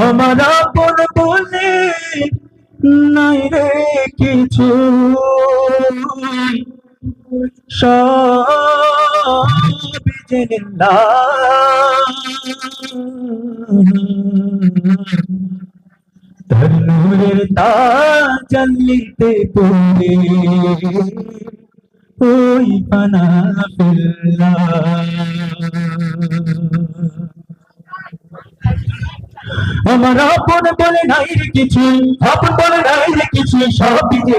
আমার আপন বলে নাই রে কিছু। সব না পড়ে ওই পানা আমার আপন বলে নাই কিছু, আপন বলে নাই কিছু সব বিজে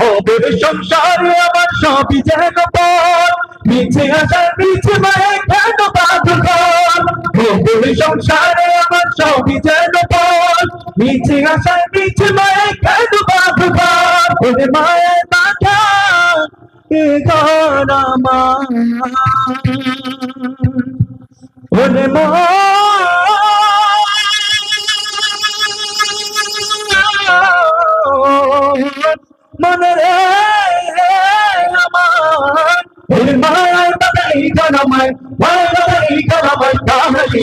হবে সংসারে আমার সবই যেন পথ মিছে আসার মিছে মায়ে কেন বাধ ঘর হবে সংসারে আমার সবই যেন পথ মিছে আসার মিছে মায়ে কেন বাধ ঘর ওরে মায়ের মাথা এ ঘর আমার। ওরে মা মনে রে আমার। মায়ের বাবাই কানামায় মায়ের বাবাই কানামায় কামড়ি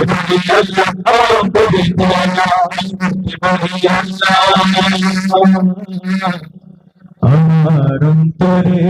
আমার অন্তরে